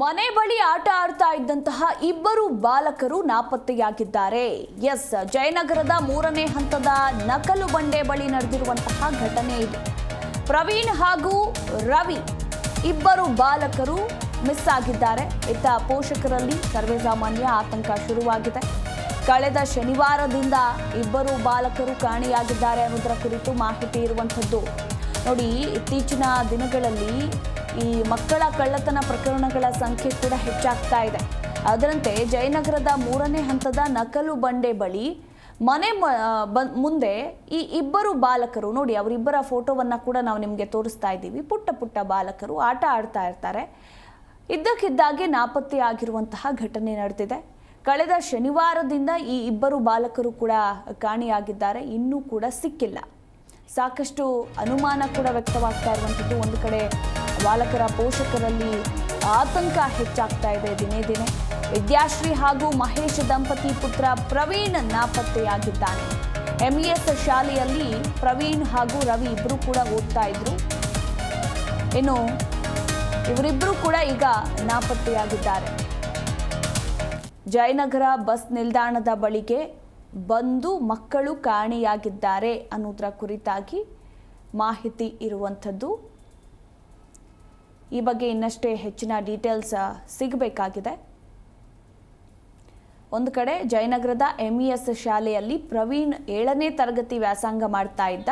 ಮನೆ ಬಳಿ ಆಟ ಆಡ್ತಾ ಇದ್ದಂತಹ ಇಬ್ಬರು ಬಾಲಕರು ನಾಪತ್ತೆಯಾಗಿದ್ದಾರೆ. ಎಸ್, ಜಯನಗರದ ಮೂರನೇ ಹಂತದ ನಕಲು ಬಂಡೆ ಬಳಿ ನಡೆದಿರುವಂತಹ ಘಟನೆ ಇದೆ. ಪ್ರವೀಣ್ ಹಾಗೂ ರವಿ ಇಬ್ಬರು ಬಾಲಕರು ಮಿಸ್ ಆಗಿದ್ದಾರೆ. ಇತ್ತ ಪೋಷಕರಲ್ಲಿ ಸರ್ವೇಸಾಮಾನ್ಯ ಆತಂಕ ಶುರುವಾಗಿದೆ. ಕಳೆದ ಶನಿವಾರದಿಂದ ಇಬ್ಬರು ಬಾಲಕರು ಕಾಣೆಯಾಗಿದ್ದಾರೆ ಅನ್ನೋದರ ಕುರಿತು ಮಾಹಿತಿ ಇರುವಂಥದ್ದು. ನೋಡಿ, ಇತ್ತೀಚಿನ ದಿನಗಳಲ್ಲಿ ಈ ಮಕ್ಕಳ ಕಳ್ಳತನ ಪ್ರಕರಣಗಳ ಸಂಖ್ಯೆ ಕೂಡ ಹೆಚ್ಚಾಗ್ತಾ ಇದೆ. ಅದರಂತೆ ಜಯನಗರದ ಮೂರನೇ ಹಂತದ ನಕಲು ಬಂಡೆ ಬಳಿ ಮನೆ ಮುಂದೆ ಈ ಇಬ್ಬರು ಬಾಲಕರು, ನೋಡಿ ಅವರಿಬ್ಬರ ಫೋಟೋವನ್ನು ಕೂಡ ನಾವು ನಿಮಗೆ ತೋರಿಸ್ತಾ ಇದ್ದೀವಿ. ಪುಟ್ಟ ಪುಟ್ಟ ಬಾಲಕರು ಆಟ ಆಡ್ತಾ ಇರ್ತಾರೆ. ಇದ್ದಕ್ಕಿದ್ದಾಗೆ ನಾಪತ್ತೆ ಆಗಿರುವಂತಹ ಘಟನೆ ನಡೆದಿದೆ. ಕಳೆದ ಶನಿವಾರದಿಂದ ಈ ಇಬ್ಬರು ಬಾಲಕರು ಕೂಡ ಕಾಣೆಯಾಗಿದ್ದಾರೆ. ಇನ್ನೂ ಕೂಡ ಸಿಕ್ಕಿಲ್ಲ. ಸಾಕಷ್ಟು ಅನುಮಾನ ಕೂಡ ವ್ಯಕ್ತವಾಗ್ತಾ ಇರುವಂಥದ್ದು. ಒಂದು ಕಡೆ ಬಾಲಕರ ಪೋಷಕರಲ್ಲಿ ಆತಂಕ ಹೆಚ್ಚಾಗ್ತಾ ಇದೆ ದಿನೇ ದಿನೇ. ವಿದ್ಯಾಶ್ರೀ ಹಾಗೂ ಮಹೇಶ್ ದಂಪತಿ ಪುತ್ರ ಪ್ರವೀಣ್ ನಾಪತ್ತೆಯಾಗಿದ್ದಾನೆ. ಎಂಇಎಸ್ ಶಾಲೆಯಲ್ಲಿ ಪ್ರವೀಣ್ ಹಾಗೂ ರವಿ ಇಬ್ಬರು ಕೂಡ ಓದ್ತಾ ಇದ್ರು. ಇನ್ನು ಇವರಿಬ್ಬರು ಕೂಡ ಈಗ ನಾಪತ್ತೆಯಾಗಿದ್ದಾರೆ. ಜಯನಗರ ಬಸ್ ನಿಲ್ದಾಣದ ಬಳಿಗೆ ಬಂದು ಮಕ್ಕಳು ಕಾಣೆಯಾಗಿದ್ದಾರೆ ಅನ್ನೋದರ ಕುರಿತಾಗಿ ಮಾಹಿತಿ ಇರುವಂಥದ್ದು. ಈ ಬಗ್ಗೆ ಇನ್ನಷ್ಟೇ ಹೆಚ್ಚಿನ ಡೀಟೇಲ್ಸ್ ಸಿಗಬೇಕಾಗಿದೆ. ಒಂದು ಕಡೆ ಜಯನಗರದ ಎಂಇಎಸ್ ಶಾಲೆಯಲ್ಲಿ ಪ್ರವೀಣ್ ಏಳನೇ ತರಗತಿ ವ್ಯಾಸಂಗ ಮಾಡ್ತಾ ಇದ್ದ.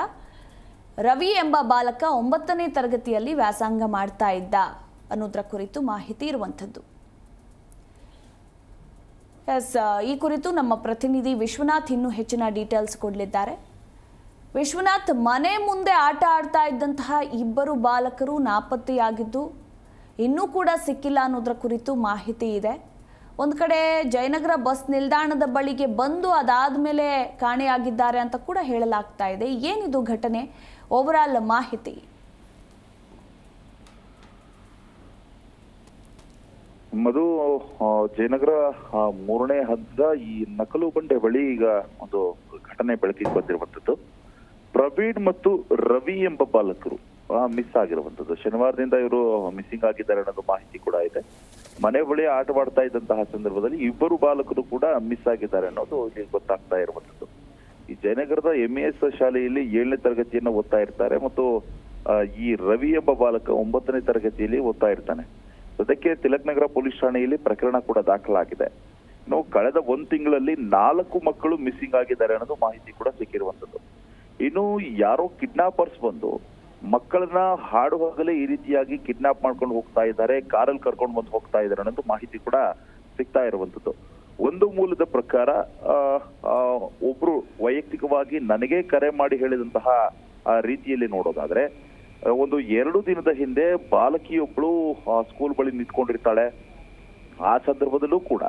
ರವಿ ಎಂಬ ಬಾಲಕ ಒಂಬತ್ತನೇ ತರಗತಿಯಲ್ಲಿ ವ್ಯಾಸಂಗ ಮಾಡ್ತಾ ಇದ್ದ ಅನ್ನೋದರ ಕುರಿತು ಮಾಹಿತಿ ಇರುವಂಥದ್ದು. ಎಸ್ ಈ ಕುರಿತು ನಮ್ಮ ಪ್ರತಿನಿಧಿ ವಿಶ್ವನಾಥ್ ಇನ್ನೂ ಹೆಚ್ಚಿನ ಡೀಟೇಲ್ಸ್ ಕೊಡಲಿದ್ದಾರೆ. ವಿಶ್ವನಾಥ್ ಮನೆ ಮುಂದೆ ಆಟ ಆಡ್ತಾ ಇದ್ದಂತಹ ಇಬ್ಬರು ಬಾಲಕರು ನಾಪತ್ತೆಯಾಗಿದ್ದು ಇನ್ನೂ ಕೂಡ ಸಿಕ್ಕಿಲ್ಲ ಅನ್ನೋದರ ಕುರಿತು ಮಾಹಿತಿ ಇದೆ. ಒಂದು ಕಡೆ ಜಯನಗರ ಬಸ್ ನಿಲ್ದಾಣದ ಬಳಿಗೆ ಬಂದು ಅದಾದ ಮೇಲೆ ಕಾಣೆಯಾಗಿದ್ದಾರೆ ಅಂತ ಕೂಡ ಹೇಳಲಾಗ್ತಾ ಇದೆ. ಏನಿದು ಘಟನೆ? ಓವರಾಲ್ ಮಾಹಿತಿ. ಮದು ಜಯನಗರ ಮೂರನೇ ಹಂತದ ಈ ನಕಲು ಬಂಡೆ ಬಳಿ ಈಗ ಒಂದು ಘಟನೆ ಬೆಳಕಿಗೆ ಬಂದಿರುವಂತದ್ದು ಪ್ರವೀಣ್ ಮತ್ತು ರವಿ ಎಂಬ ಬಾಲಕರು. ಮಿಸ್ ಆಗಿರುವಂತದ್ದು ಶನಿವಾರದಿಂದ ಇವರು ಮಿಸ್ಸಿಂಗ್ ಆಗಿದ್ದಾರೆ ಅನ್ನೋದು ಮಾಹಿತಿ ಕೂಡ ಇದೆ. ಮನೆ ಬಳಿ ಆಟವಾಡ್ತಾ ಇದ್ದಂತಹ ಸಂದರ್ಭದಲ್ಲಿ ಇಬ್ಬರು ಬಾಲಕರು ಕೂಡ ಮಿಸ್ ಆಗಿದ್ದಾರೆ ಅನ್ನೋದು ಇಲ್ಲಿ ಗೊತ್ತಾಗ್ತಾ ಇರುವಂತದ್ದು ಈ ಜಯನಗರದ ಎಂಎಸ್ ಶಾಲೆಯಲ್ಲಿ ಏಳನೇ ತರಗತಿಯನ್ನು ಓದ್ತಾ ಇರ್ತಾರೆ ಮತ್ತು ಈ ರವಿ ಎಂಬ ಬಾಲಕ ಒಂಬತ್ತನೇ ತರಗತಿಯಲ್ಲಿ ಓದ್ತಾ ಇರ್ತಾನೆ. ಅದಕ್ಕೆ ತಿಲಕ್ ನಗರ ಪೊಲೀಸ್ ಠಾಣೆಯಲ್ಲಿ ಪ್ರಕರಣ ಕೂಡ ದಾಖಲಾಗಿದೆ. ಇನ್ನು ಕಳೆದ ಒಂದು ತಿಂಗಳಲ್ಲಿ ನಾಲ್ಕು ಮಕ್ಕಳು ಮಿಸ್ಸಿಂಗ್ ಆಗಿದ್ದಾರೆ ಅನ್ನೋದು ಮಾಹಿತಿ ಕೂಡ ಸಿಕ್ಕಿರುವಂತದ್ದು ಇನ್ನು ಯಾರೋ ಕಿಡ್ನಾಪರ್ಸ್ ಬಂದು ಮಕ್ಕಳನ್ನ ಹಾಡು ಹಗಲೇ ಈ ರೀತಿಯಾಗಿ ಕಿಡ್ನಾಪ್ ಮಾಡ್ಕೊಂಡು ಹೋಗ್ತಾ ಇದ್ದಾರೆ, ಕಾರಲ್ಲಿ ಕರ್ಕೊಂಡು ಬಂದು ಹೋಗ್ತಾ ಇದ್ದಾರೆ ಅನ್ನೋದು ಮಾಹಿತಿ ಕೂಡ ಸಿಗ್ತಾ ಇರುವಂತದ್ದು ಒಂದು ಮೂಲದ ಪ್ರಕಾರ ಒಬ್ರು ವೈಯಕ್ತಿಕವಾಗಿ ನನಗೆ ಕರೆ ಮಾಡಿ ಹೇಳಿದಂತಹ ರೀತಿಯಲ್ಲಿ ನೋಡೋದಾದ್ರೆ, ಒಂದು ಎರಡು ದಿನದ ಹಿಂದೆ ಬಾಲಕಿಯೊಬ್ಳು ಸ್ಕೂಲ್ ಬಳಿ ನಿಂತ್ಕೊಂಡಿರ್ತಾಳೆ. ಆ ಸಂದರ್ಭದಲ್ಲೂ ಕೂಡ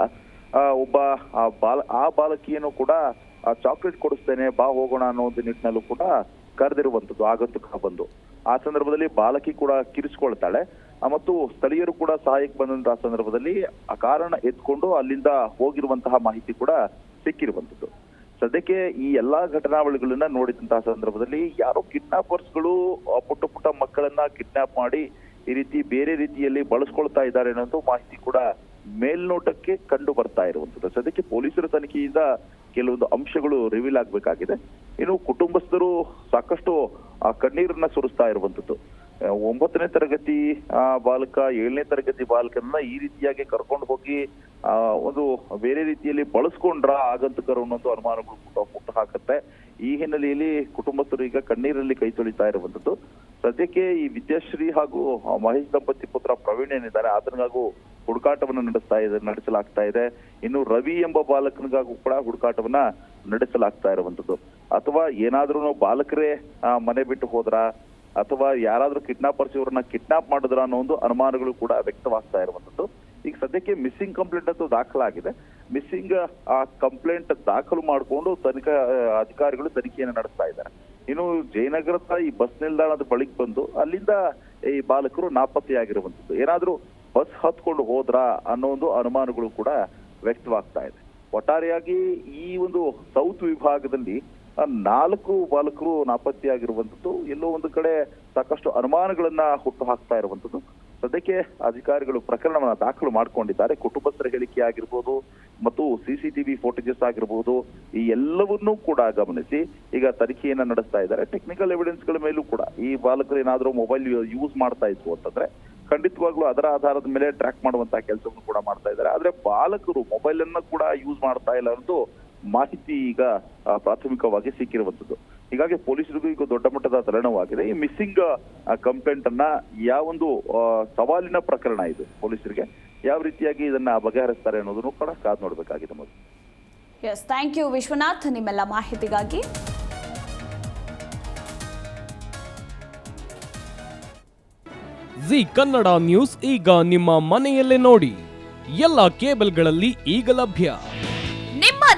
ಒಬ್ಬ ಆ ಬಾಲ ಆ ಬಾಲಕಿಯನ್ನು ಕೂಡ ಚಾಕ್ಲೇಟ್ ಕೊಡಿಸ್ತೇನೆ ಬಾ ಹೋಗೋಣ ಅನ್ನೋ ಒಂದು ನಿಟ್ಟಿನಲ್ಲೂ ಕೂಡ ಕರೆದಿರುವಂತದ್ದು ಆಗಂತಕ ಬಂದು. ಆ ಸಂದರ್ಭದಲ್ಲಿ ಬಾಲಕಿ ಕೂಡ ಕಿರಿಸ್ಕೊಳ್ತಾಳೆ. ಆ, ಮತ್ತು ಸ್ಥಳೀಯರು ಕೂಡ ಸಹಾಯಕ್ಕೆ ಬಂದಂತಹ ಸಂದರ್ಭದಲ್ಲಿ ಆ ಕಾರಣ ಎತ್ಕೊಂಡು ಅಲ್ಲಿಂದ ಹೋಗಿರುವಂತಹ ಮಾಹಿತಿ ಕೂಡ ಸಿಕ್ಕಿರುವಂತದ್ದು ಸದ್ಯಕ್ಕೆ ಈ ಎಲ್ಲಾ ಘಟನಾವಳಿಗಳನ್ನ ನೋಡಿದಂತಹ ಸಂದರ್ಭದಲ್ಲಿ ಯಾರೋ ಕಿಡ್ನಾಪರ್ಸ್ಗಳು ಪುಟ್ಟ ಪುಟ್ಟ ಮಕ್ಕಳನ್ನ ಕಿಡ್ನಾಪ್ ಮಾಡಿ ಈ ರೀತಿ ಬೇರೆ ರೀತಿಯಲ್ಲಿ ಬಳಸ್ಕೊಳ್ತಾ ಇದ್ದಾರೆ ಅನ್ನೋದು ಮಾಹಿತಿ ಕೂಡ ಮೇಲ್ನೋಟಕ್ಕೆ ಕಂಡು ಬರ್ತಾ ಇರುವಂತದ್ದು ಸದ್ಯಕ್ಕೆ ಪೊಲೀಸರ ತನಿಖೆಯಿಂದ ಕೆಲವೊಂದು ಅಂಶಗಳು ರಿವೀಲ್ ಆಗಬೇಕಾಗಿದೆ. ಇನ್ನು ಕುಟುಂಬಸ್ಥರು ಸಾಕಷ್ಟು ಆ ಕಣ್ಣೀರನ್ನ ಸುರಿಸ್ತಾ ಇರುವಂತದ್ದು ಒಂಬತ್ತನೇ ತರಗತಿ ಆ, ಬಾಲಕ ಏಳನೇ ತರಗತಿ ಬಾಲಕನ್ನ ಈ ರೀತಿಯಾಗಿ ಕರ್ಕೊಂಡು ಹೋಗಿ ಒಂದು ಬೇರೆ ರೀತಿಯಲ್ಲಿ ಬಳಸ್ಕೊಂಡ್ರ ಆಗಂತಕರು ಅನ್ನೋದು ಅನುಮಾನಗಳು ಹುಟ್ಟು ಹಾಕುತ್ತೆ. ಈ ಹಿನ್ನೆಲೆಯಲ್ಲಿ ಕುಟುಂಬಸ್ಥರು ಈಗ ಕಣ್ಣೀರಲ್ಲಿ ಕೈ ತೊಳಿತಾ ಇರುವಂತದ್ದು ಸದ್ಯಕ್ಕೆ ಈ ವಿದ್ಯಾಶ್ರೀ ಹಾಗೂ ಮಹೇಶ್ ದಂಪತಿ ಪುತ್ರ ಪ್ರವೀಣ್ ಏನಿದ್ದಾರೆ, ಆತನಿಗಾಗೂ ಹುಡುಕಾಟವನ್ನು ನಡೆಸ್ತಾ ಇದೆ, ನಡೆಸಲಾಗ್ತಾ ಇದೆ. ಇನ್ನು ರವಿ ಎಂಬ ಬಾಲಕನಿಗಾಗೂ ಕೂಡ ಹುಡುಕಾಟವನ್ನ ನಡೆಸಲಾಗ್ತಾ ಇರುವಂತದ್ದು ಅಥವಾ ಏನಾದ್ರೂ ಬಾಲಕರೇ ಮನೆ ಬಿಟ್ಟು ಹೋದ್ರ? ಅಥವಾ ಯಾರಾದ್ರೂ ಕಿಡ್ನಾಪರ್ಸ್ ಇವ್ರನ್ನ ಕಿಡ್ನಾಪ್ ಮಾಡಿದ್ರ ಅನ್ನೋ ಒಂದು ಅನುಮಾನಗಳು ಕೂಡ ವ್ಯಕ್ತವಾಗ್ತಾ ಇರುವಂತದ್ದು ಈಗ ಸದ್ಯಕ್ಕೆ ಮಿಸ್ಸಿಂಗ್ ಕಂಪ್ಲೇಂಟ್ ಅಂತೂ ದಾಖಲಾಗಿದೆ. ಮಿಸ್ಸಿಂಗ್, ಆ, ಕಂಪ್ಲೇಂಟ್ ದಾಖಲು ಮಾಡಿಕೊಂಡು ತನಿಖಾ ಅಧಿಕಾರಿಗಳು ತನಿಖೆಯನ್ನು ನಡೆಸ್ತಾ ಇದ್ದಾರೆ. ಇನ್ನು ಜಯನಗರದ ಈ ಬಸ್ ನಿಲ್ದಾಣದ ಬಳಿಗೆ ಬಂದು ಅಲ್ಲಿಂದ ಈ ಬಾಲಕರು ನಾಪತ್ತೆಯಾಗಿರುವಂತದ್ದು ಏನಾದ್ರೂ ಬಸ್ ಹತ್ಕೊಂಡು ಹೋದ್ರ ಅನ್ನೋ ಒಂದು ಅನುಮಾನಗಳು ಕೂಡ ವ್ಯಕ್ತವಾಗ್ತಾ ಇದೆ. ಒಟ್ಟಾರೆಯಾಗಿ ಈ ಒಂದು ಸೌತ್ ವಿಭಾಗದಲ್ಲಿ ನಾಲ್ಕು ಬಾಲಕರು ನಾಪತ್ತೆಯಾಗಿರುವಂಥದ್ದು ಎಲ್ಲೋ ಒಂದು ಕಡೆ ಸಾಕಷ್ಟು ಅನುಮಾನಗಳನ್ನ ಹುಟ್ಟು ಹಾಕ್ತಾ ಇರುವಂತದ್ದು ಸದ್ಯಕ್ಕೆ ಅಧಿಕಾರಿಗಳು ಪ್ರಕರಣವನ್ನ ದಾಖಲು ಮಾಡಿಕೊಂಡಿದ್ದಾರೆ. ಕುಟುಂಬಸ್ಥರ ಹೇಳಿಕೆ ಆಗಿರ್ಬೋದು ಮತ್ತು ಸಿಸಿಟಿವಿ ಫೋಟೇಜಸ್ ಆಗಿರಬಹುದು ಈ ಎಲ್ಲವನ್ನೂ ಕೂಡ ಗಮನಿಸಿ. ಈಗ ತನಿಖೆಯನ್ನ ನಡೆಸ್ತಾ ಇದ್ದಾರೆ. ಟೆಕ್ನಿಕಲ್ ಎವಿಡೆನ್ಸ್ಗಳ ಮೇಲೂ ಕೂಡ ಈ ಬಾಲಕರು ಏನಾದರೂ ಮೊಬೈಲ್ ಯೂಸ್ ಮಾಡ್ತಾ ಇದ್ರು ಅಂತಂದ್ರೆ, ಖಂಡಿತವಾಗ್ಲೂ ಅದರ ಆಧಾರದ ಮೇಲೆ ಟ್ರ್ಯಾಕ್ ಮಾಡುವಂತಹ ಕೆಲಸವನ್ನು ಕೂಡ ಮಾಡ್ತಾ ಇದ್ದಾರೆ. ಆದ್ರೆ ಬಾಲಕರು ಮೊಬೈಲ್ ಅನ್ನ ಕೂಡ ಯೂಸ್ ಮಾಡ್ತಾ ಇಲ್ಲ ಅನ್ನೋದು ಮಾಹಿತಿ ಈಗ ಪ್ರಾಥಮಿಕವಾಗಿ ಸಿಕ್ಕಿರುವಂತದ್ದು. ಹೀಗಾಗಿ ಪೊಲೀಸರಿಗೂ ಈಗ ದೊಡ್ಡ ಮಟ್ಟದ ತಲೆನೋವಾಗಿದೆ. ಈ ಮಿಸ್ಸಿಂಗ್ ಕಂಪ್ಲೇಂಟ್ ಅನ್ನ ಯಾವ ಒಂದು ಸವಾಲಿನ ಪ್ರಕರಣ ಇದು ಪೊಲೀಸರಿಗೆ. ಯಾವ ರೀತಿಯಾಗಿ ಇದನ್ನ ಬಗೆಹರಿಸ್ತಾರೆ ಅನ್ನೋದನ್ನು ಕೂಡ ಕಾದ್ ನೋಡಬೇಕಾಗಿದೆ ಮೊದಲು. Yes thank you Vishwanath. ನಿಮ್ಮೆಲ್ಲ ಮಾಹಿತಿಗಾಗಿ. ಜಿ ಕನ್ನಡ ನ್ಯೂಸ್ ಈಗ ನಿಮ್ಮ ಮನೆಯಲ್ಲೇ ನೋಡಿ. ಎಲ್ಲ ಕೇಬಲ್ಗಳಲ್ಲಿ ಈಗ ಲಭ್ಯ.